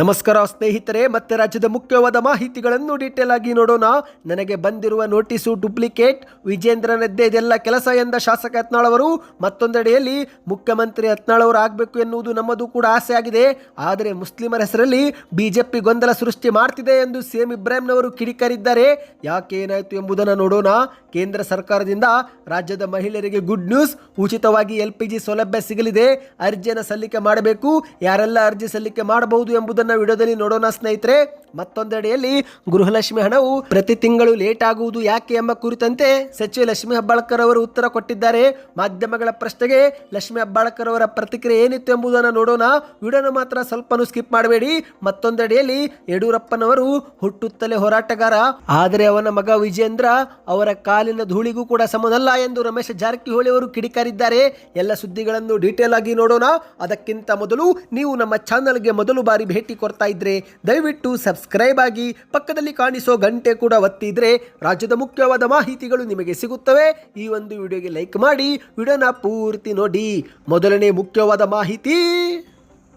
ನಮಸ್ಕಾರ ಸ್ನೇಹಿತರೆ, ಮತ್ತೆ ರಾಜ್ಯದ ಮುಖ್ಯವಾದ ಮಾಹಿತಿಗಳನ್ನು ಡೀಟೇಲ್ ಆಗಿ ನೋಡೋಣ. ನನಗೆ ಬಂದಿರುವ ನೋಟಿಸು ಡೂಪ್ಲಿಕೇಟ್ ವಿಜೇಂದ್ರನದ್ದೇ ಇದೆಲ್ಲ ಕೆಲಸ ಎಂದ ಶಾಸಕ ಯತ್ನಾಳ್ ಅವರು. ಮತ್ತೊಂದೆಡೆಯಲ್ಲಿ ಮುಖ್ಯಮಂತ್ರಿ ಯತ್ನಾಳ್ ಆಗಬೇಕು ಎನ್ನುವುದು ನಮ್ಮದು ಕೂಡ ಆಸೆ ಆಗಿದೆ. ಆದರೆ ಮುಸ್ಲಿಮರ ಹೆಸರಲ್ಲಿ ಬಿಜೆಪಿ ಗೊಂದಲ ಸೃಷ್ಟಿ ಮಾಡ್ತಿದೆ ಎಂದು ಸಿಎಂ ಇಬ್ರಾಹಿಂನವರು ಕಿಡಿಕಾರಿದ್ದಾರೆ. ಯಾಕೆ ಏನಾಯಿತು ಎಂಬುದನ್ನು ನೋಡೋಣ. ಕೇಂದ್ರ ಸರ್ಕಾರದಿಂದ ರಾಜ್ಯದ ಮಹಿಳೆಯರಿಗೆ ಗುಡ್ ನ್ಯೂಸ್ ಉಚಿತವಾಗಿ ಎಲ್ ಪಿ ಜಿ ಸೌಲಭ್ಯ ಸಿಗಲಿದೆ. ಅರ್ಜಿಯನ್ನು ಸಲ್ಲಿಕೆ ಮಾಡಬೇಕು. ಯಾರೆಲ್ಲ ಅರ್ಜಿ ಸಲ್ಲಿಕೆ ಮಾಡಬಹುದು ಎಂಬುದನ್ನು ವಿಡಿಯೋದಲ್ಲಿ ನೋಡೋಣ ಸ್ನೇಹಿತರೆ. ಮತ್ತೊಂದೆಡೆಯಲ್ಲಿ ಗೃಹಲಕ್ಷ್ಮಿ ಹಣವು ಪ್ರತಿ ತಿಂಗಳು ಲೇಟ್ ಆಗುವುದು ಯಾಕೆ ಎಂಬ ಕುರಿತಂತೆ ಸಚಿವ ಲಕ್ಷ್ಮಿ ಹೆಬ್ಬಾಳ್ಕರ್ ಅವರು ಉತ್ತರ ಕೊಟ್ಟಿದ್ದಾರೆ. ಮಾಧ್ಯಮಗಳ ಪ್ರಶ್ನೆಗೆ ಲಕ್ಷ್ಮಿ ಹೆಬ್ಬಾಳ್ಕರ್ ಅವರ ಪ್ರತಿಕ್ರಿಯೆ ಏನಿತ್ತು ಎಂಬುದನ್ನು ನೋಡೋಣ. ವಿಡಿಯೋನ ಮಾತ್ರ ಸ್ವಲ್ಪನೂ ಸ್ಕಿಪ್ ಮಾಡಬೇಡಿ. ಮತ್ತೊಂದೆಡೆಯಲ್ಲಿ ಯಡಿಯೂರಪ್ಪನವರು ಹುಟ್ಟುತ್ತಲೇ ಹೋರಾಟಗಾರ. ಆದರೆ ಅವನ ಮಗ ವಿಜೇಂದ್ರ ಅವರ ಕಾಲಿನ ಧೂಳಿಗೂ ಕೂಡ ಸಮನಲ್ಲ ಎಂದು ರಮೇಶ್ ಜಾರಕಿಹೊಳಿ ಅವರು ಕಿಡಿಕಾರಿದ್ದಾರೆ. ಎಲ್ಲ ಸುದ್ದಿಗಳನ್ನು ಡೀಟೇಲ್ ಆಗಿ ನೋಡೋಣ. ಅದಕ್ಕಿಂತ ಮೊದಲು ನೀವು ನಮ್ಮ ಚಾನಲ್ಗೆ ಮೊದಲು ಬಾರಿ ಭೇಟಿ ಕೊಡ್ತಾ ಇದ್ರೆ ದಯವಿಟ್ಟು ಸಬ್ಸ್ಕ್ರೈಬ್ ಆಗಿ ಪಕ್ಕದಲ್ಲಿ ಕಾಣಿಸೋ ಗಂಟೆ ಕೂಡ ಒತ್ತಿದ್ರೆ ರಾಜ್ಯದ ಮುಖ್ಯವಾದ ಮಾಹಿತಿಗಳು ನಿಮಗೆ ಸಿಗುತ್ತವೆ. ಈ ಒಂದು ವಿಡಿಯೋಗೆ ಲೈಕ್ ಮಾಡಿ, ವಿಡಿಯೋನ ಪೂರ್ತಿ ನೋಡಿ. ಮೊದಲನೇ ಮುಖ್ಯವಾದ ಮಾಹಿತಿ,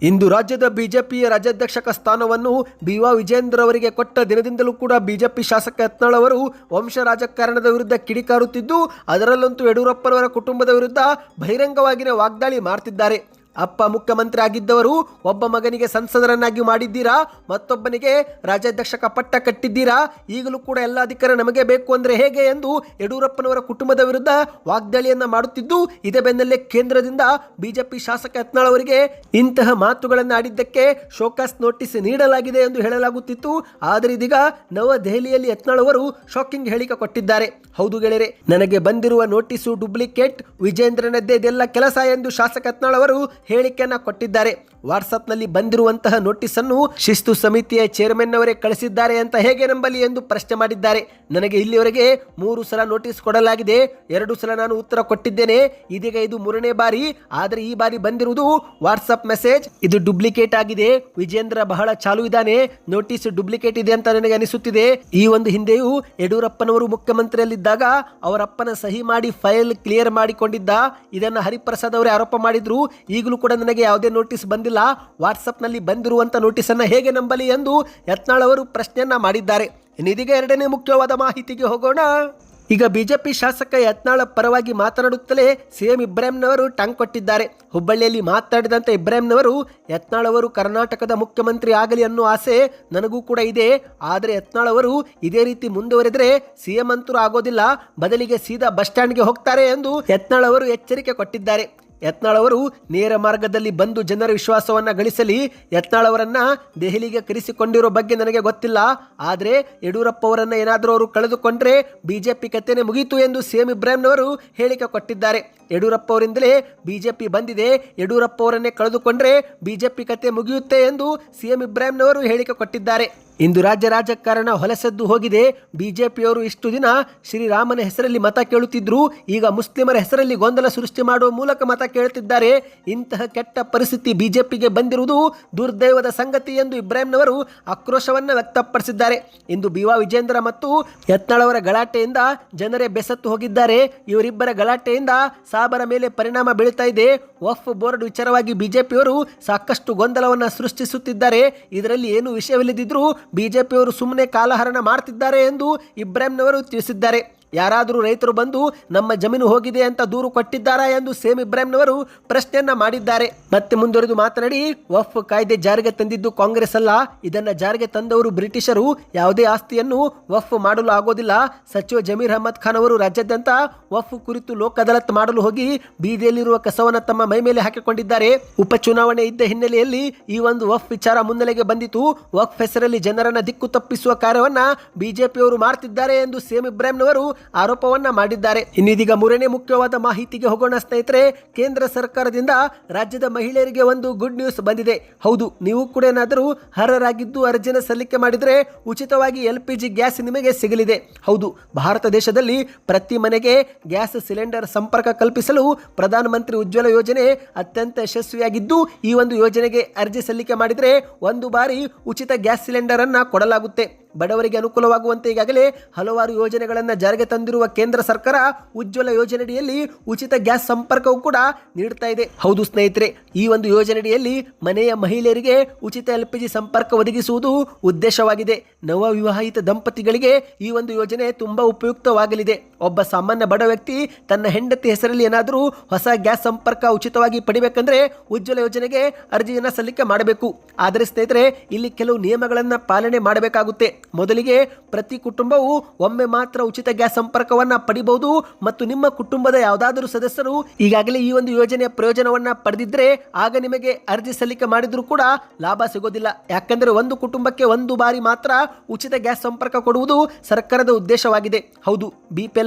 ಇಂದು ರಾಜ್ಯದ ಬಿಜೆಪಿಯ ರಾಜ್ಯಾಧ್ಯಕ್ಷಕ ಸ್ಥಾನವನ್ನು ಬಿವಾ ವಿಜೇಂದ್ರ ಅವರಿಗೆ ಕೊಟ್ಟ ದಿನದಿಂದಲೂ ಕೂಡ ಬಿಜೆಪಿ ಶಾಸಕ ಯತ್ನಾಳ್ ಅವರು ವಂಶ ರಾಜಕಾರಣದ ವಿರುದ್ಧ ಕಿಡಿಕಾರುತ್ತಿದ್ದು, ಅದರಲ್ಲಂತೂ ಯಡಿಯೂರಪ್ಪನವರ ಕುಟುಂಬದ ವಿರುದ್ಧ ಬಹಿರಂಗವಾಗಿನ ವಾಗ್ದಾಳಿ ಮಾಡ್ತಿದ್ದಾರೆ. ಅಪ್ಪ ಮುಖ್ಯಮಂತ್ರಿ ಆಗಿದ್ದವರು ಒಬ್ಬ ಮಗನಿಗೆ ಸಂಸದರನ್ನಾಗಿ ಮಾಡಿದ್ದೀರಾ? ಮತ್ತೊಬ್ಬನಿಗೆ ರಾಜ್ಯಾಧ್ಯಕ್ಷಕ ಪಟ್ಟ ಕಟ್ಟಿದ್ದೀರಾ? ಈಗಲೂ ಕೂಡ ಎಲ್ಲ ಅಧಿಕಾರ ನಮಗೆ ಬೇಕು ಅಂದರೆ ಹೇಗೆ ಎಂದು ಯಡಿಯೂರಪ್ಪನವರ ಕುಟುಂಬದ ವಿರುದ್ಧ ವಾಗ್ದಾಳಿಯನ್ನ ಮಾಡುತ್ತಿದ್ದು, ಇದೇ ಬೆನ್ನಲ್ಲೇ ಕೇಂದ್ರದಿಂದ ಬಿಜೆಪಿ ಶಾಸಕ ಯತ್ನಾಳ್ ಅವರಿಗೆ ಇಂತಹ ಮಾತುಗಳನ್ನು ಆಡಿದ್ದಕ್ಕೆ ಶೋಕಾಸ್ ನೋಟಿಸ್ ನೀಡಲಾಗಿದೆ ಎಂದು ಹೇಳಲಾಗುತ್ತಿತ್ತು. ಆದರೆ ಇದೀಗ ನವದೆಹಲಿಯಲ್ಲಿ ಯತ್ನಾಳ್ ಅವರು ಶಾಕಿಂಗ್ ಹೇಳಿಕೆ ಕೊಟ್ಟಿದ್ದಾರೆ. ಹೌದು ಗೆಳೆಯರೆ, ನನಗೆ ಬಂದಿರುವ ನೋಟಿಸು ಡೂಪ್ಲಿಕೇಟ್ ವಿಜೇಂದ್ರನದ್ದೇ ಇದೆಲ್ಲ ಕೆಲಸ ಎಂದು ಶಾಸಕ ಯತ್ನಾಳ್ ಅವರು ಹೇಳಿಕೆಯನ್ನ ಕೊಟ್ಟಿದ್ದಾರೆ. ವಾಟ್ಸಪ್ನಲ್ಲಿ ಬಂದಿರುವಂತಹ ನೋಟಿಸ್ ಅನ್ನು ಶಿಸ್ತು ಸಮಿತಿಯ ಚೇರ್ಮನ್ ಅವರೇ ಕಳಿಸಿದ್ದಾರೆ ಅಂತ ಹೇಗೆ ನಂಬಲಿ ಎಂದು ಪ್ರಶ್ನೆ ಮಾಡಿದ್ದಾರೆ. ನನಗೆ ಇಲ್ಲಿವರೆಗೆ ಮೂರು ಸಲ ನೋಟಿಸ್ ಕೊಡಲಾಗಿದೆ. ಎರಡು ಸಲ ನಾನು ಉತ್ತರ ಕೊಟ್ಟಿದ್ದೇನೆ. ಇದೀಗ ಇದು ಮೂರನೇ ಬಾರಿ. ಆದರೆ ಈ ಬಾರಿ ಬಂದಿರುವುದು ವಾಟ್ಸಪ್ ಮೆಸೇಜ್ ಇದು ಡುಪ್ಲಿಕೇಟ್ ಆಗಿದೆ. ವಿಜೇಂದ್ರ ಬಹಳ ಚಾಲು ಇದ್ದಾನೆ. ನೋಟಿಸ್ ಡುಪ್ಲಿಕೇಟ್ ಇದೆ ಅಂತ ನನಗೆ ಅನಿಸುತ್ತಿದೆ. ಈ ಒಂದು ಹಿಂದೆಯೂ ಯಡಿಯೂರಪ್ಪನವರು ಮುಖ್ಯಮಂತ್ರಿಯಲ್ಲಿದ್ದಾಗ ಅವರಪ್ಪನ ಸಹಿ ಮಾಡಿ ಫೈಲ್ ಕ್ಲಿಯರ್ ಮಾಡಿಕೊಂಡಿದ್ದ. ಇದನ್ನು ಹರಿಪ್ರಸಾದ್ ಅವರೇ ಆರೋಪ ಮಾಡಿದ್ರು. ಈಗಲೂ ಕೂಡ ನನಗೆ ಯಾವುದೇ ನೋಟಿಸ್ ಬಂದಿಲ್ಲ. ವಾಟ್ಸಪ್ನಲ್ಲಿ ಬಂದಿರುವಂಥ ನೋಟಿಸನ್ನು ಹೇಗೆ ನಂಬಲಿ ಎಂದು ಯತ್ನಾಳ್ ಅವರು ಪ್ರಶ್ನೆಯನ್ನ ಮಾಡಿದ್ದಾರೆ. ಇನ್ನಿದೀಗ ಎರಡನೇ ಮುಖ್ಯವಾದ ಮಾಹಿತಿಗೆ ಹೋಗೋಣ. ಈಗ ಬಿಜೆಪಿ ಶಾಸಕ ಯತ್ನಾಳ ಪರವಾಗಿ ಮಾತನಾಡುತ್ತಲೇ ಸಿಎಂ ಇಬ್ರಾಹಿಂನವರು ಟಾಂಗ್ ಕೊಟ್ಟಿದ್ದಾರೆ. ಹುಬ್ಬಳ್ಳಿಯಲ್ಲಿ ಮಾತನಾಡಿದಂಥ ಇಬ್ರಾಹಿಂನವರು, ಯತ್ನಾಳ್ ಅವರು ಕರ್ನಾಟಕದ ಮುಖ್ಯಮಂತ್ರಿ ಆಗಲಿ ಅನ್ನೋ ಆಸೆ ನನಗೂ ಕೂಡ ಇದೆ. ಆದರೆ ಯತ್ನಾಳ್ ಅವರು ಇದೇ ರೀತಿ ಮುಂದುವರೆದರೆ ಸಿಎಂ ಅಂತೂ ಆಗೋದಿಲ್ಲ, ಬದಲಿಗೆ ಸೀದಾ ಬಸ್ ಸ್ಟ್ಯಾಂಡ್ಗೆ ಹೋಗ್ತಾರೆ ಎಂದು ಯತ್ನಾಳ್ ಅವರು ಎಚ್ಚರಿಕೆ ಕೊಟ್ಟಿದ್ದಾರೆ. ಯತ್ನಾಳ್ ಅವರು ನೇರ ಮಾರ್ಗದಲ್ಲಿ ಬಂದು ಜನರ ವಿಶ್ವಾಸವನ್ನು ಗಳಿಸಲಿ ಯತ್ನಾಳ್ ಅವರನ್ನ ದೆಹಲಿಗೆ ಕರೆಸಿಕೊಂಡಿರೋ ಬಗ್ಗೆ ನನಗೆ ಗೊತ್ತಿಲ್ಲ. ಆದರೆ ಯಡಿಯೂರಪ್ಪ ಅವರನ್ನ ಏನಾದರೂ ಅವರು ಕಳೆದುಕೊಂಡ್ರೆ ಬಿಜೆಪಿ ಕತ್ತೆನೆ ಮುಗಿಯಿತು ಎಂದು ಸಿಎಂ ಇಬ್ರಾಹಿಂನವರು ಹೇಳಿಕೆ ಕೊಟ್ಟಿದ್ದಾರೆ. ಯಡಿಯೂರಪ್ಪ ಅವರಿಂದಲೇ ಬಿಜೆಪಿ ಬಂದಿದೆ. ಯಡಿಯೂರಪ್ಪ ಅವರನ್ನೇ ಕಳೆದುಕೊಂಡ್ರೆ ಬಿಜೆಪಿ ಕತೆ ಮುಗಿಯುತ್ತೆ ಎಂದು ಸಿಎಂ ಇಬ್ರಾಹಿಂನವರು ಹೇಳಿಕೆ ಕೊಟ್ಟಿದ್ದಾರೆ. ಇಂದು ರಾಜ್ಯ ರಾಜಕಾರಣ ಹೊಲಸೆದ್ದು ಹೋಗಿದೆ. ಬಿಜೆಪಿಯವರು ಇಷ್ಟು ದಿನ ಶ್ರೀರಾಮನ ಹೆಸರಲ್ಲಿ ಮತ ಕೇಳುತ್ತಿದ್ದರು ಈಗ ಮುಸ್ಲಿಮರ ಹೆಸರಲ್ಲಿ ಗೊಂದಲ ಸೃಷ್ಟಿ ಮಾಡುವ ಮೂಲಕ ಮತ ಕೇಳುತ್ತಿದ್ದಾರೆ. ಇಂತಹ ಕೆಟ್ಟ ಪರಿಸ್ಥಿತಿ ಬಿಜೆಪಿಗೆ ಬಂದಿರುವುದು ದುರ್ದೈವದ ಸಂಗತಿ ಎಂದು ಇಬ್ರಾಹಿಂನವರು ಆಕ್ರೋಶವನ್ನು ವ್ಯಕ್ತಪಡಿಸಿದ್ದಾರೆ. ಇಂದು ಬಿವಾ ವಿಜೇಂದ್ರ ಮತ್ತು ಯತ್ನಾಳವರ ಗಲಾಟೆಯಿಂದ ಜನರೇ ಬೆಸತ್ತು ಹೋಗಿದ್ದಾರೆ. ಇವರಿಬ್ಬರ ಗಲಾಟೆಯಿಂದ ಸಾಬರ ಮೇಲೆ ಪರಿಣಾಮ ಬೀಳ್ತಾ ಇದೆ. ವಫ್ ಬೋರ್ಡ್ ವಿಚಾರವಾಗಿ ಬಿಜೆಪಿಯವರು ಸಾಕಷ್ಟು ಗೊಂದಲವನ್ನು ಸೃಷ್ಟಿಸುತ್ತಿದ್ದಾರೆ. ಇದರಲ್ಲಿ ಏನು ವಿಷಯವಿಲ್ಲದಿದ್ರೂ ಬಿಜೆಪಿಯವರು ಸುಮ್ಮನೆ ಕಾಲಹರಣ ಮಾಡ್ತಿದ್ದಾರೆ ಎಂದು ಇಬ್ರಾಹಿಂನವರು ತಿಳಿಸಿದ್ದಾರೆ. ಯಾರಾದರೂ ರೈತರು ಬಂದು ನಮ್ಮ ಜಮೀನು ಹೋಗಿದೆ ಅಂತ ದೂರು ಕೊಟ್ಟಿದ್ದಾರಾ ಎಂದು ಸೇಮ್ ಇಬ್ರಾಹಿಂನವರು ಪ್ರಶ್ನೆಯನ್ನ ಮಾಡಿದ್ದಾರೆ. ಮತ್ತೆ ಮುಂದುವರೆದು ಮಾತನಾಡಿ, ವಫ್ ಕಾಯ್ದೆ ಜಾರಿಗೆ ತಂದಿದ್ದು ಕಾಂಗ್ರೆಸ್ ಅಲ್ಲ. ಇದನ್ನ ಜಾರಿಗೆ ತಂದವರು ಬ್ರಿಟಿಷರು. ಯಾವುದೇ ಆಸ್ತಿಯನ್ನು ವಫ್ ಮಾಡಲು ಆಗೋದಿಲ್ಲ. ಸಚಿವ ಜಮೀರ್ ಅಹಮದ್ ಖಾನ್ ಅವರು ರಾಜ್ಯಾದ್ಯಂತ ವಫ್ ಕುರಿತು ಲೋಕ ಅದಾಲತ್ ಮಾಡಲು ಹೋಗಿ ಬೀದಿಯಲ್ಲಿರುವ ಕಸವನ್ನು ತಮ್ಮ ಮೈ ಮೇಲೆ ಹಾಕಿಕೊಂಡಿದ್ದಾರೆ. ಉಪಚುನಾವಣೆ ಇದ್ದ ಹಿನ್ನೆಲೆಯಲ್ಲಿ ಈ ಒಂದು ವಫ್ ವಿಚಾರ ಮುನ್ನೆಲೆಗೆ ಬಂದಿತು ವಫ್ ಹೆಸರಲ್ಲಿ ಜನರನ್ನ ದಿಕ್ಕು ತಪ್ಪಿಸುವ ಕಾರ್ಯವನ್ನ ಬಿಜೆಪಿಯವರು ಮಾಡ್ತಿದ್ದಾರೆ ಎಂದು ಸೇಮ್ ಇಬ್ರಾಹಿಂನವರು ಆರೋಪವನ್ನ ಮಾಡಿದ್ದಾರೆ. ಇನ್ನಿದೀಗ ಮೂರನೇ ಮುಖ್ಯವಾದ ಮಾಹಿತಿಗೆ ಹೋಗೋಣ ಸ್ನೇಹಿತರೆ, ಕೇಂದ್ರ ಸರ್ಕಾರದಿಂದ ರಾಜ್ಯದ ಮಹಿಳೆಯರಿಗೆ ಒಂದು ಗುಡ್ ನ್ಯೂಸ್ ಬಂದಿದೆ. ಹೌದು, ನೀವು ಕೂಡ ಏನಾದರೂ ಅರ್ಹರಾಗಿದ್ದು ಅರ್ಜಿನ ಸಲ್ಲಿಕೆ ಮಾಡಿದರೆ ಉಚಿತವಾಗಿ ಎಲ್ ಪಿ ಜಿ ಗ್ಯಾಸ್ ನಿಮಗೆ ಸಿಗಲಿದೆ. ಹೌದು, ಭಾರತ ದೇಶದಲ್ಲಿ ಪ್ರತಿ ಮನೆಗೆ ಗ್ಯಾಸ್ ಸಿಲಿಂಡರ್ ಸಂಪರ್ಕ ಕಲ್ಪಿಸಲು ಪ್ರಧಾನಮಂತ್ರಿ ಉಜ್ವಲ ಯೋಜನೆ ಅತ್ಯಂತ ಯಶಸ್ವಿಯಾಗಿದ್ದು, ಈ ಒಂದು ಯೋಜನೆಗೆ ಅರ್ಜಿ ಸಲ್ಲಿಕೆ ಮಾಡಿದರೆ ಒಂದು ಬಾರಿ ಉಚಿತ ಗ್ಯಾಸ್ ಸಿಲಿಂಡರ್ ಅನ್ನು ಕೊಡಲಾಗುತ್ತೆ. ಬಡವರಿಗೆ ಅನುಕೂಲವಾಗುವಂತೆ ಈಗಾಗಲೇ ಹಲವಾರು ಯೋಜನೆಗಳನ್ನು ಜಾರಿಗೆ ತಂದಿರುವ ಕೇಂದ್ರ ಸರ್ಕಾರ ಉಜ್ವಲ ಯೋಜನೆಯಡಿಯಲ್ಲಿ ಉಚಿತ ಗ್ಯಾಸ್ ಸಂಪರ್ಕವೂ ಕೂಡ ನೀಡ್ತಾ ಇದೆ. ಹೌದು ಸ್ನೇಹಿತರೆ, ಈ ಒಂದು ಯೋಜನೆಯಡಿಯಲ್ಲಿ ಮನೆಯ ಮಹಿಳೆಯರಿಗೆ ಉಚಿತ ಎಲ್ ಪಿ ಜಿ ಸಂಪರ್ಕ ಒದಗಿಸುವುದು ಉದ್ದೇಶವಾಗಿದೆ. ನವ ವಿವಾಹಿತ ದಂಪತಿಗಳಿಗೆ ಈ ಒಂದು ಯೋಜನೆ ತುಂಬಾ ಉಪಯುಕ್ತವಾಗಲಿದೆ. ಒಬ್ಬ ಸಾಮಾನ್ಯ ಬಡ ವ್ಯಕ್ತಿ ತನ್ನ ಹೆಂಡತಿ ಹೆಸರಲ್ಲಿ ಏನಾದರೂ ಹೊಸ ಗ್ಯಾಸ್ ಸಂಪರ್ಕ ಉಚಿತವಾಗಿ ಪಡಿಬೇಕಂದ್ರೆ ಉಜ್ವಲ ಯೋಜನೆಗೆ ಅರ್ಜಿಯನ್ನು ಸಲ್ಲಿಕೆ ಮಾಡಬೇಕು. ಆದರೆ ಸ್ನೇಹಿತರೆ, ಇಲ್ಲಿ ಕೆಲವು ನಿಯಮಗಳನ್ನು ಪಾಲನೆ ಮಾಡಬೇಕಾಗುತ್ತೆ. ಮೊದಲಿಗೆ ಪ್ರತಿ ಕುಟುಂಬವು ಒಮ್ಮೆ ಮಾತ್ರ ಉಚಿತ ಗ್ಯಾಸ್ ಸಂಪರ್ಕವನ್ನ ಪಡಿಬಹುದು ಮತ್ತು ನಿಮ್ಮ ಕುಟುಂಬದ ಯಾವುದಾದರೂ ಸದಸ್ಯರು ಈಗಾಗಲೇ ಈ ಒಂದು ಯೋಜನೆಯ ಪ್ರಯೋಜನವನ್ನ ಪಡೆದಿದ್ದರೆ ಆಗ ನಿಮಗೆ ಅರ್ಜಿ ಸಲ್ಲಿಕೆ ಮಾಡಿದರೂ ಕೂಡ ಲಾಭ ಸಿಗೋದಿಲ್ಲ. ಯಾಕಂದರೆ ಒಂದು ಕುಟುಂಬಕ್ಕೆ ಒಂದು ಬಾರಿ ಮಾತ್ರ ಉಚಿತ ಗ್ಯಾಸ್ ಸಂಪರ್ಕ ಕೊಡುವುದು ಸರ್ಕಾರದ ಉದ್ದೇಶವಾಗಿದೆ. ಹೌದು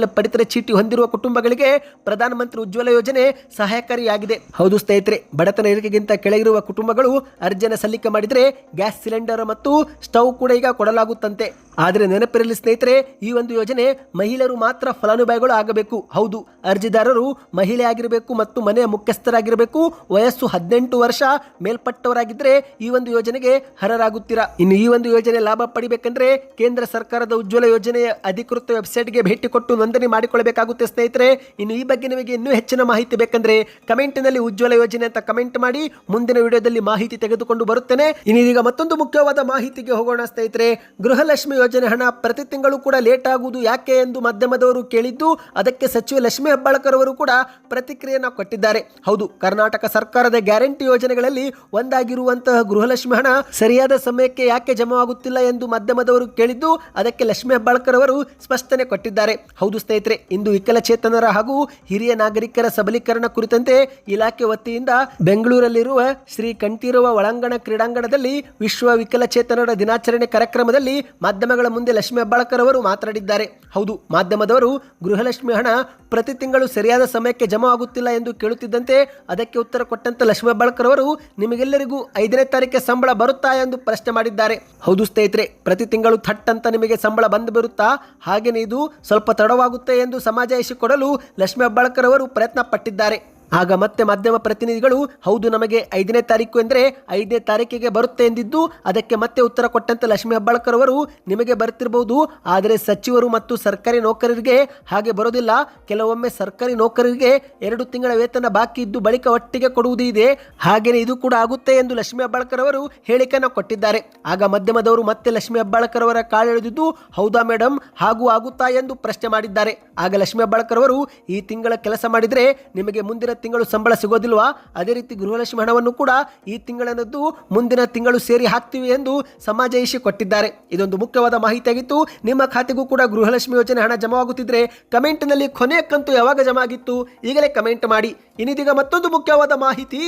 ಬಿಪಿಎಲ್ ಪಡಿತರ ಚೀಟಿ ಹೊಂದಿರುವ ಕುಟುಂಬಗಳಿಗೆ ಪ್ರಧಾನಮಂತ್ರಿ ಉಜ್ವಲ ಯೋಜನೆ ಸಹಾಯಕಾರಿಯಾಗಿದೆ. ಹೌದು ಸ್ನೇಹಿತರೆ, ಬಡತನ ಇರಿಕೆಗಿಂತ ಕೆಳಗಿರುವ ಕುಟುಂಬಗಳು ಅರ್ಜಿಯನ್ನು ಸಲ್ಲಿಕೆ ಮಾಡಿದರೆ ಗ್ಯಾಸ್ ಸಿಲಿಂಡರ್ ಮತ್ತು ಸ್ಟವ್ ಕೂಡ ಈಗ ಕೊಡಲಾಗುತ್ತಂತೆ. ಆದರೆ ನೆನಪಿರಲಿ ಸ್ನೇಹಿತರೆ, ಈ ಒಂದು ಯೋಜನೆ ಮಹಿಳೆಯರು ಮಾತ್ರ ಫಲಾನುಭವಿಗಳು ಆಗಬೇಕು. ಹೌದು, ಅರ್ಜಿದಾರರು ಮಹಿಳೆ ಆಗಿರಬೇಕು ಮತ್ತು ಮನೆಯ ಮುಖ್ಯಸ್ಥರಾಗಿರಬೇಕು. ವಯಸ್ಸು ಹದಿನೆಂಟು ವರ್ಷ ಮೇಲ್ಪಟ್ಟವರಾಗಿದ್ದರೆ ಈ ಒಂದು ಯೋಜನೆಗೆ ಅರ್ಹರಾಗುತ್ತೀರಾ? ಇನ್ನು ಈ ಒಂದು ಯೋಜನೆ ಲಾಭ ಪಡಿಬೇಕಂದ್ರೆ ಕೇಂದ್ರ ಸರ್ಕಾರದ ಉಜ್ವಲ ಯೋಜನೆಯ ಅಧಿಕೃತ ವೆಬ್ಸೈಟ್ಗೆ ಭೇಟಿ ಕೊಟ್ಟು ನೋಂದಣಿ ಮಾಡಿಕೊಳ್ಳಬೇಕಾಗುತ್ತೆ, ಸ್ನೇಹಿತರೆ. ಇನ್ನು ಈ ಬಗ್ಗೆ ನಿಮಗೆ ಇನ್ನೂ ಹೆಚ್ಚಿನ ಮಾಹಿತಿ ಬೇಕಂದ್ರೆ ಕಮೆಂಟ್ನಲ್ಲಿ ಉಜ್ವಲ ಯೋಜನೆ ಅಂತ ಕಮೆಂಟ್ ಮಾಡಿ, ಮುಂದಿನ ವಿಡಿಯೋದಲ್ಲಿ ಮಾಹಿತಿ ತೆಗೆದುಕೊಂಡು ಬರುತ್ತೇನೆ. ಇನ್ನು ಈಗ ಮತ್ತೊಂದು ಮುಖ್ಯವಾದ ಮಾಹಿತಿಗೆ ಹೋಗೋಣ, ಸ್ನೇಹಿತರೆ. ಗೃಹಲಕ್ಷ್ಮಿ ಯೋಜನೆ ಹಣ ಪ್ರತಿ ತಿಂಗಳು ಕೂಡ ಲೇಟ್ ಆಗುವುದು ಯಾಕೆ ಎಂದು ಮಾಧ್ಯಮದವರು ಕೇಳಿದ್ದು, ಅದಕ್ಕೆ ಸಚಿವ ಲಕ್ಷ್ಮಿ ಹೆಬ್ಬಾಳ್ಕರ್ ಅವರು ಕೂಡ ಪ್ರತಿಕ್ರಿಯೆಯನ್ನು ಕೊಟ್ಟಿದ್ದಾರೆ. ಹೌದು, ಕರ್ನಾಟಕ ಸರ್ಕಾರದ ಗ್ಯಾರಂಟಿ ಯೋಜನೆಗಳಲ್ಲಿ ಒಂದಾಗಿರುವಂತಹ ಗೃಹಲಕ್ಷ್ಮಿ ಹಣ ಸರಿಯಾದ ಸಮಯಕ್ಕೆ ಯಾಕೆ ಜಮಾವಾಗುತ್ತಿಲ್ಲ ಎಂದು ಮಾಧ್ಯಮದವರು ಕೇಳಿದ್ದು, ಅದಕ್ಕೆ ಲಕ್ಷ್ಮಿ ಹೆಬ್ಬಾಳ್ಕರ್ ಅವರು ಸ್ಪಷ್ಟನೆ ಕೊಟ್ಟಿದ್ದಾರೆ. ಹೌದು ಸ್ನೇಹಿತರೆ, ಇಂದು ವಿಕಲಚೇತನರ ಹಾಗೂ ಹಿರಿಯ ನಾಗರಿಕರ ಸಬಲೀಕರಣ ಕುರಿತಂತೆ ಇಲಾಖೆ ವತಿಯಿಂದ ಬೆಂಗಳೂರಲ್ಲಿರುವ ಶ್ರೀ ಕಂಠೀರವ ಒಳಾಂಗಣ ಕ್ರೀಡಾಂಗಣದಲ್ಲಿ ವಿಶ್ವ ವಿಕಲಚೇತನರ ದಿನಾಚರಣೆ ಕಾರ್ಯಕ್ರಮದಲ್ಲಿ ಮಾಧ್ಯಮಗಳ ಮುಂದೆ ಲಕ್ಷ್ಮಿ ಹೆಬ್ಬಾಳ್ಕರ್ ಅವರು ಮಾತನಾಡಿದ್ದಾರೆ. ಹೌದು, ಮಾಧ್ಯಮದವರು ಗೃಹಲಕ್ಷ್ಮಿ ಹಣ ಪ್ರತಿ ತಿಂಗಳು ಸರಿಯಾದ ಸಮಯಕ್ಕೆ ಜಮಾ ಆಗುತ್ತಿಲ್ಲ ಎಂದು ಕೇಳುತ್ತಿದ್ದಂತೆ ಅದಕ್ಕೆ ಉತ್ತರ ಕೊಟ್ಟಂತ ಲಕ್ಷ್ಮಿ ಹೆಬ್ಬಾಳ್ಕರ್ ಅವರು, ನಿಮಗೆಲ್ಲರಿಗೂ ಐದನೇ ತಾರೀಕಿಗೆ ಸಂಬಳ ಬರುತ್ತಾ ಎಂದು ಪ್ರಶ್ನೆ ಮಾಡಿದ್ದಾರೆ. ಹೌದು ಸ್ನೇಹಿತರೆ, ಪ್ರತಿ ತಿಂಗಳು ಥಟ್ ಅಂತ ನಿಮಗೆ ಸಂಬಳ ಬಂದು ಬರುತ್ತಾ? ಹಾಗೆ ಇದು? ಸ್ವಲ್ಪ ತಡವಾಗುತ್ತೆ ಎಂದು ಸಮಾಜ ಕೊಡಲು ಲಕ್ಷ್ಮೀ ಹೆಬ್ಬಾಳ್ಕರ್ ಅವರು ಪ್ರಯತ್ನ ಪಟ್ಟಿದ್ದಾರೆ ಆಗ ಮತ್ತೆ ಮಾಧ್ಯಮ ಪ್ರತಿನಿಧಿಗಳು, ಹೌದು, ನಮಗೆ ಐದನೇ ತಾರೀಕು ಎಂದರೆ ಐದನೇ ತಾರೀಕಿಗೆ ಬರುತ್ತೆ ಎಂದಿದ್ದು, ಅದಕ್ಕೆ ಮತ್ತೆ ಉತ್ತರ ಕೊಟ್ಟಂತೆ ಲಕ್ಷ್ಮೀ ಹೆಬ್ಬಾಳ್ಕರ್ ಅವರು, ನಿಮಗೆ ಬರ್ತಿರಬಹುದು ಆದರೆ ಸಚಿವರು ಮತ್ತು ಸರ್ಕಾರಿ ನೌಕರರಿಗೆ ಹಾಗೆ ಬರೋದಿಲ್ಲ. ಕೆಲವೊಮ್ಮೆ ಸರ್ಕಾರಿ ನೌಕರರಿಗೆ ಎರಡು ತಿಂಗಳ ವೇತನ ಬಾಕಿ ಇದ್ದು ಬಳಿಕ ಒಟ್ಟಿಗೆ ಕೊಡುವುದು ಇದೆ. ಹಾಗೆಯೇ ಇದು ಕೂಡ ಆಗುತ್ತೆ ಎಂದು ಲಕ್ಷ್ಮೀ ಹೆಬ್ಬಾಳ್ಕರ್ ಅವರು ಹೇಳಿಕೆಯನ್ನು ಕೊಟ್ಟಿದ್ದಾರೆ. ಆಗ ಮಾಧ್ಯಮದವರು ಮತ್ತೆ ಲಕ್ಷ್ಮೀ ಹೆಬ್ಬಾಳ್ಕರ್ ಅವರ ಕಾಳೆಳೆದಿದ್ದು ಹೌದಾ ಮೇಡಮ್ ಹಾಗೂ ಆಗುತ್ತಾ? ಎಂದು ಪ್ರಶ್ನೆ ಮಾಡಿದ್ದಾರೆ. ಆಗ ಲಕ್ಷ್ಮೀ ಹೆಬ್ಬಾಳ್ಕರ್ ಅವರು, ಈ ತಿಂಗಳ ಕೆಲಸ ಮಾಡಿದರೆ ನಿಮಗೆ ಮುಂದಿನ ತಿಂಗಳು ಸಂಬಳ ಸಿಗೋದಿಲ್ವಾ? ಅದೇ ರೀತಿ ಗೃಹಲಕ್ಷ್ಮಿ ಹಣವನ್ನು ಕೂಡ ಈ ತಿಂಗಳನ್ನದ್ದು ಮುಂದಿನ ತಿಂಗಳು ಸೇರಿ ಹಾಕ್ತೀವಿ ಎಂದು ಸಮಾಜ ಇಶಿ ಕೊಟ್ಟಿದ್ದಾರೆ. ಇದೊಂದು ಮುಖ್ಯವಾದ ಮಾಹಿತಿಯಾಗಿತ್ತು. ನಿಮ್ಮ ಖಾತೆಗೂ ಕೂಡ ಗೃಹಲಕ್ಷ್ಮಿ ಯೋಜನೆ ಹಣ ಜಮಾವಾಗುತ್ತಿದ್ರೆ ಕಮೆಂಟ್ನಲ್ಲಿ ಕೊನೆಯ ಕಂತು ಯಾವಾಗ ಜಮಾ ಆಗಿತ್ತು ಈಗಲೇ ಕಮೆಂಟ್ ಮಾಡಿ. ಇನ್ನಿದೀಗ ಮತ್ತೊಂದು ಮುಖ್ಯವಾದ ಮಾಹಿತಿ.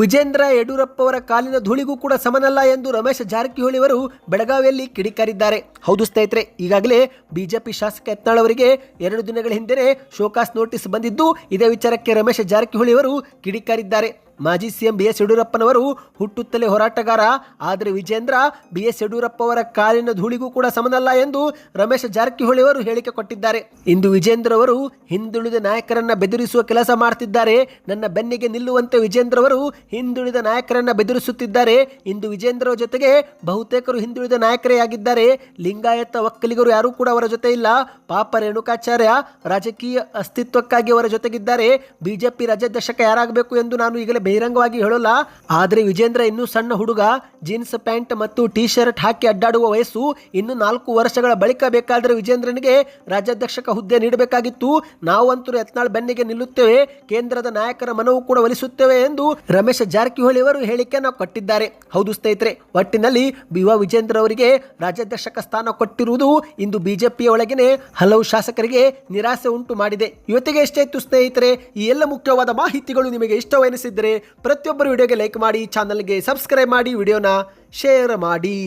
ವಿಜೇಂದ್ರ ಯಡಿಯೂರಪ್ಪ ಅವರ ಕಾಲಿನ ಧೂಳಿಗೂ ಕೂಡ ಸಮನಲ್ಲ ಎಂದು ರಮೇಶ್ ಜಾರಕಿಹೊಳಿ ಅವರು ಬೆಳಗಾವಿಯಲ್ಲಿ ಕಿಡಿಕಾರಿದ್ದಾರೆ. ಹೌದು ಸ್ನೇಹಿತರೆ, ಈಗಾಗಲೇ ಬಿಜೆಪಿ ಶಾಸಕ ಯತ್ನಾಳ್ ಅವರಿಗೆ ಎರಡು ದಿನಗಳ ಹಿಂದೆ ಶೋಕಾಸ್ ನೋಟಿಸ್ ಬಂದಿದ್ದು, ಇದೇ ವಿಚಾರಕ್ಕೆ ರಮೇಶ್ ಜಾರಕಿಹೊಳಿ ಅವರು ಕಿಡಿಕಾರಿದ್ದಾರೆ. ಮಾಜಿ ಸಿಎಂ ಬಿ ಎಸ್ ಯಡಿಯೂರಪ್ಪನವರು ಹುಟ್ಟುತ್ತಲೇ ಹೋರಾಟಗಾರ, ಆದರೆ ವಿಜೇಂದ್ರ ಬಿ ಎಸ್ ಯಡಿಯೂರಪ್ಪ ಅವರ ಕಾಲಿನ ಧೂಳಿಗೂ ಕೂಡ ಸಮನಲ್ಲ ಎಂದು ರಮೇಶ್ ಜಾರಕಿಹೊಳಿ ಅವರು ಹೇಳಿಕೆ ಕೊಟ್ಟಿದ್ದಾರೆ. ಇಂದು ವಿಜೇಂದ್ರ ಅವರು ಹಿಂದುಳಿದ ನಾಯಕರನ್ನ ಬೆದರಿಸುವ ಕೆಲಸ ಮಾಡ್ತಿದ್ದಾರೆ. ನನ್ನ ಬೆನ್ನಿಗೆ ನಿಲ್ಲುವಂತೆ ವಿಜೇಂದ್ರ ಅವರು ಹಿಂದುಳಿದ ನಾಯಕರನ್ನ ಬೆದರಿಸುತ್ತಿದ್ದಾರೆ. ಇಂದು ವಿಜೇಂದ್ರ ಜೊತೆಗೆ ಬಹುತೇಕರು ಹಿಂದುಳಿದ ನಾಯಕರೇ ಆಗಿದ್ದಾರೆ. ಲಿಂಗಾಯತ ಒಕ್ಕಲಿಗರು ಯಾರೂ ಕೂಡ ಅವರ ಜೊತೆ ಇಲ್ಲ. ಪಾಪ ರೇಣುಕಾಚಾರ್ಯ ರಾಜಕೀಯ ಅಸ್ತಿತ್ವಕ್ಕಾಗಿ ಅವರ ಜೊತೆಗಿದ್ದಾರೆ. ಬಿಜೆಪಿ ರಾಜ್ಯಾಧ್ಯಕ್ಷಕ ಯಾರಾಗಬೇಕು ಎಂದು ನಾನು ಈಗಲೇ ಬಹಿರಂಗವಾಗಿ ಹೇಳೋಲ್ಲ, ಆದರೆ ವಿಜೇಂದ್ರ ಇನ್ನೂ ಸಣ್ಣ ಹುಡುಗ, ಜೀನ್ಸ್ ಪ್ಯಾಂಟ್ ಮತ್ತು ಟಿ ಶರ್ಟ್ ಹಾಕಿ ಅಡ್ಡಾಡುವ ವಯಸ್ಸು ಇನ್ನು ನಾಲ್ಕು ವರ್ಷಗಳ ಬಳಿಕ ಬೇಕಾದರೆ ವಿಜೇಂದ್ರನಿಗೆ ರಾಜ್ಯಾಧ್ಯಕ್ಷಕ ಹುದ್ದೆ ನೀಡಬೇಕಾಗಿತ್ತು. ನಾವಂತೂ ಯತ್ನಾಳ್ ಬೆನ್ನಿಗೆ ನಿಲ್ಲುತ್ತೇವೆ, ಕೇಂದ್ರದ ನಾಯಕರ ಮನವು ಕೂಡ ಒಲಿಸುತ್ತೇವೆ ಎಂದು ರಮೇಶ್ ಜಾರಕಿಹೊಳಿ ಅವರು ಹೇಳಿಕೆಯನ್ನು ಕೊಟ್ಟಿದ್ದಾರೆ. ಹೌದು ಸ್ನೇಹಿತರೆ, ಒಟ್ಟಿನಲ್ಲಿ ಯುವ ವಿಜೇಂದ್ರ ಅವರಿಗೆ ರಾಜ್ಯಾಧ್ಯಕ್ಷಕ ಸ್ಥಾನ ಕೊಟ್ಟಿರುವುದು ಇಂದು ಬಿಜೆಪಿಯ ಒಳಗಿನ ಹಲವು ಶಾಸಕರಿಗೆ ನಿರಾಸೆ ಉಂಟು ಮಾಡಿದೆ. ಇವತ್ತಿಗೆ ಎಷ್ಟೇ ಇತ್ತು ಸ್ನೇಹಿತರೆ, ಈ ಎಲ್ಲ ಮುಖ್ಯವಾದ ಮಾಹಿತಿಗಳು ನಿಮಗೆ ಇಷ್ಟವೆನಿಸಿದ್ದರೆ ಪ್ರತಿಯೊಬ್ಬರು ವಿಡಿಯೋಗೆ ಲೈಕ್ ಮಾಡಿ ಚಾನಲ್ಗೆ ಸಬ್ಸ್ಕ್ರೈಬ್ ಮಾಡಿ ವಿಡಿಯೋನ ಶೇರ್ ಮಾಡಿ.